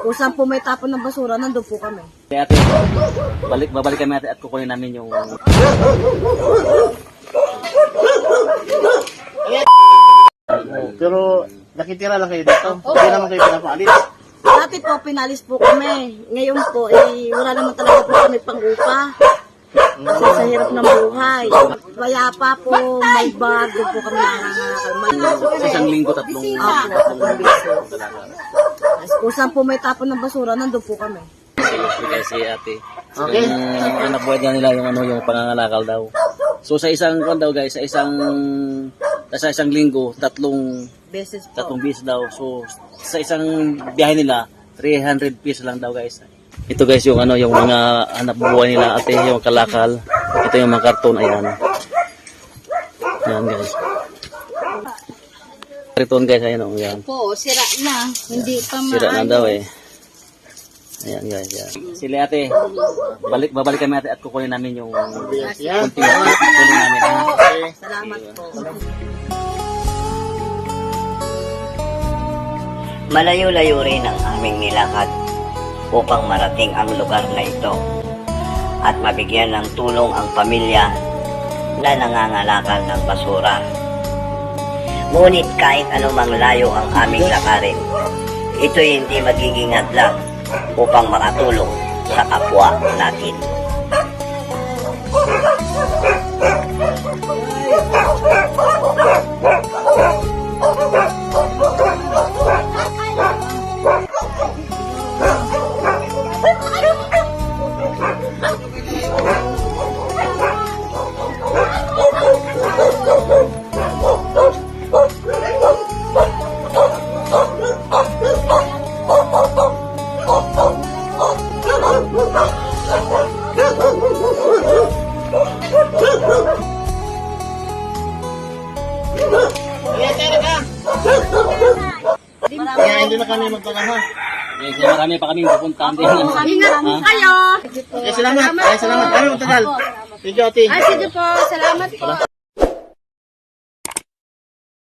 Kung saan po may tapon ng basura, nandun po kami. Kaya ate, balik, babalik kami ate at kukunin namin yung... Pero nakitira lang kayo dito. Hindi naman kayo pinapaalis. Dati po, pinalis po kami. Ngayon po, eh, wala naman talaga po kami pang-upa. Kasi sa hirap ng buhay. Kaya pa po, may doon po kami nangangalakal. Sa isang linggo, tatlong... Apo, tatlong beses. Tapos Kung saan po may tapon ng basura, nandun po kami. Kaya si ate. Okay. Yung anak buhay niya nila yung ano yung pangangalakal daw. So sa isang kwan daw guys, sa isang sa isang linggo, tatlong Beses po. tatlong bis daw. So sa isang biyahe nila, 300 pesos lang daw guys. Ito guys yung ano yung mga anak buhay nila ate yung kalakal. Ito yung mga karton ayan. Ayan guys. Karton guys ayan oh, ayan. Po, sira na. Hindi pa Sira na daw eh. Ayan guys, yan. Sila ate, balik, babalik kami ate at kukunin namin yung kunting tulong namin. Salamat po. Malayo-layo rin ang aming nilakad upang marating ang lugar na ito at mabigyan ng tulong ang pamilya na nangangalakal ng basura. Ngunit kahit anumang layo ang aming lakarin, ito'y hindi magiging hadlang upang makatulong sa kapwa natin. Kaya hindi na kami magpalaha. Eh, kaya marami pa kami pupuntahan din. Ingat kayo. Okay, salamat. Ay, salamat. Ay, matagal. Thank you, ate. Ay, sige po. Salamat po.